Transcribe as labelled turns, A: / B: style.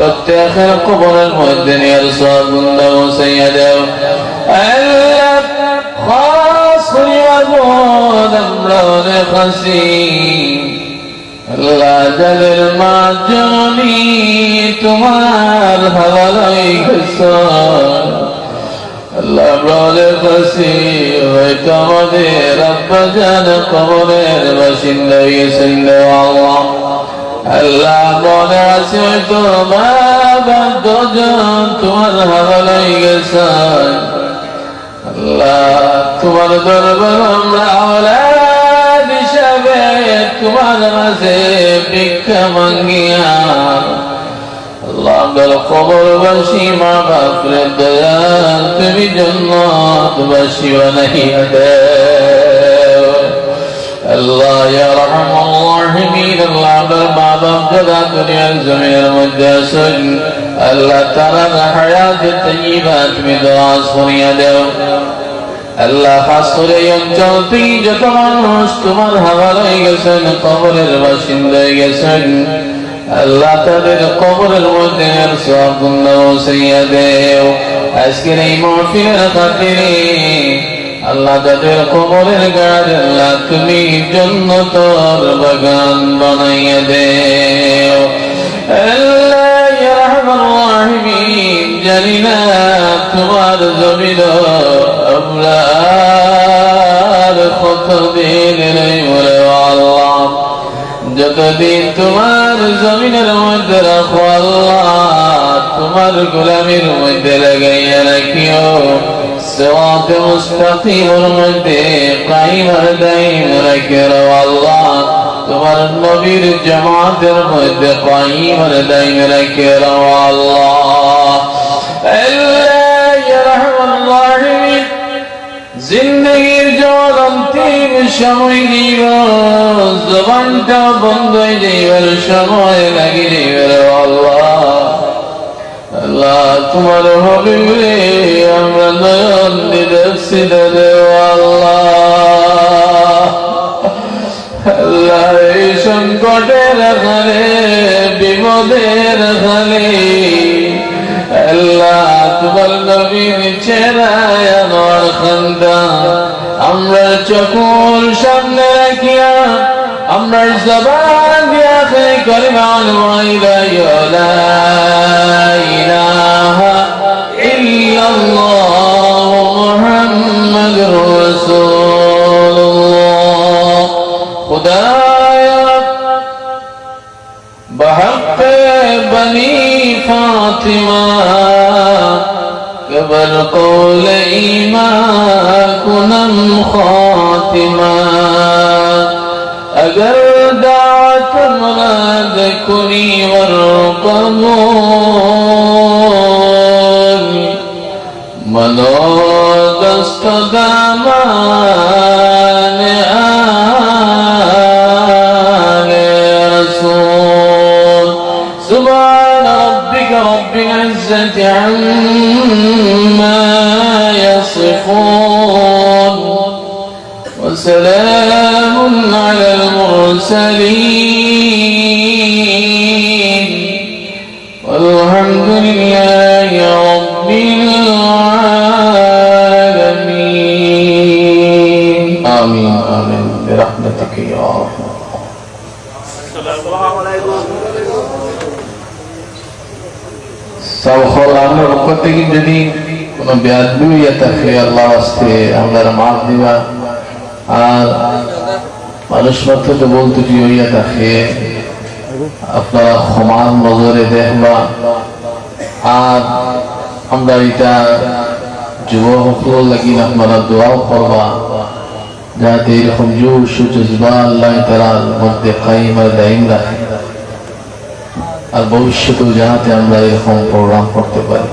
A: প্রত্যেকের কবরের মধ্যে নিয়ার সব গুন্দা বসাইয়া দেও আল্লাহ খাস করিয়া বোধ আমরা অনেক হাসি আল্লাহ যাদের মা জননী তোমার হাওয়ালাই গেছেন আল্লাহ বলে খুশি হয়তো আমাদের আব্বা জান কবরের বাসিন্দা হয়েছেন আল্লাহ আল্লাহ মনে আছে মা দুজন, তোমার হাওয়ালাই গেছেন আল্লাহ, তোমার দরবার আমরা হিসাবে তোমার মাঝে ভিক্ষা মাঙ্গিয়া। বাপরে দয়া তুমি জন্মতবাসী বানাইয়া দেও আল্লাহ ইয়া রাহমানুর রাহিমিন, আল্লাহ আমরার মা মধ্যে আছেন। আল্লাহ তারা হায়াত দেও। আল্লাহ খাস করে এই মানুষ তোমার হাওয়ালায় গেছেন, কবরের বাসিন্দা হয়ে গেছেন, আল্লাহ তাদের কবরের মধ্যে সব বসাইয়া দেও। আজকের এই মহফিলের খাতিরে আল্লাহ তাদের কবরের গাছ আল্লাহ তুমি জন্য তোর বাগান বানাইয়া ইয়া রাহিমিন, জানি না তোমার জমিন আমরা কতদিন আল্লাহ। যতদিন তোমার জমিনের মধ্যে রাখো আল্লাহ, তোমার গোলামের মধ্যে লাগাইয়া রাখিও। মুস্তাকিমের মধ্যে কায়েম আর দাইম রাখিও আল্লাহ। তোমার নবীর জামাতের মধ্যে দাইম রাখিও আল্লাহ। আল্লাহ, ইয়া রাহমান রাহিম। জিন্দগির জল অন্তিম সময় দিব জবানটা বন্ধ হয়ে যাইবার সময় লাগি যাইবার আল্লাহ। আল্লাহ তোমার হবে, আমরা নয়ন দেখছি আল্লাহ। আল্লাহ এই সংকটের খালে বিপদের খালে আল্লাহ তোমার নবীন চেরায় আমার আমরা চকুল সামনে রাখিয়া, আমরা জবান كلمة عن الغيب يا لا إله إلا الله محمد رسول الله. خدايا بحق بني فاطمة قبل قول إيمان كنا خاتمات مراد كني والقبول منود استدامان آل رسول. سبحان ربك رب العزة عما يصفون. وسلام على المرسلين. সকল আমার পক্ষ থেকে যদি কোনো ব্যাধি হইয়া থাকে আল্লাহ আসতে আমরা মাফ দিবা আর মানুষ মাত্র তো বলতে কি হইয়া থাকে আপনারা সমান নজরে দেখবা আর আমরা এটা যুবকসকল লাগি আপনারা দোয়াও করবা যাতে এরকম জোশ জজবা আল্লাহ তালার মধ্যে কাইম আর দাইম রাখে আর ভবিষ্যতেও যাহাতে আমরা এরকম প্রোগ্রাম করতে পারি।